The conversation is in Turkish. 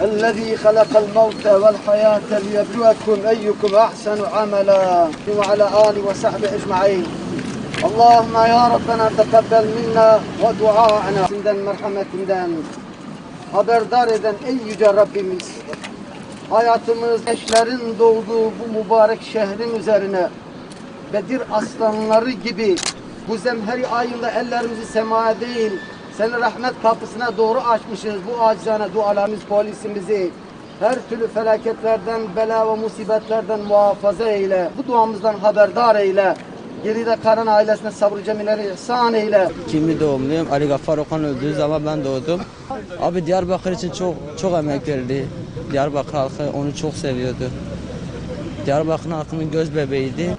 الذي خلق الموت والحياة ليبلوكم أيكم أحسن عملا وعلى آله وصحبه أجمعين اللهم يا ربنا تقبل منا ودعاءنا Senden merhametinden haberdar eden ey yüce Rabbimiz hayatımız eşlerin doğduğu bu mübarek şehrin üzerine Bedir aslanları gibi bu zemheri ayında ellerimizi semaya değil senin rahmet kapısına doğru açmışız. Bu acizane dualarımız polisimizi her türlü felaketlerden, bela ve musibetlerden muhafaza eyle. Bu duamızdan haberdar eyle. Geride kalan ailesine sabrı cemileri ihsan eyle. Kimi doğumluyum. Ali Gaffar Okan öldüğü zaman ben doğdum. Abi Diyarbakır için çok çok emek verdi. Diyarbakır halkı onu çok seviyordu. Diyarbakır halkının göz bebeğiydi.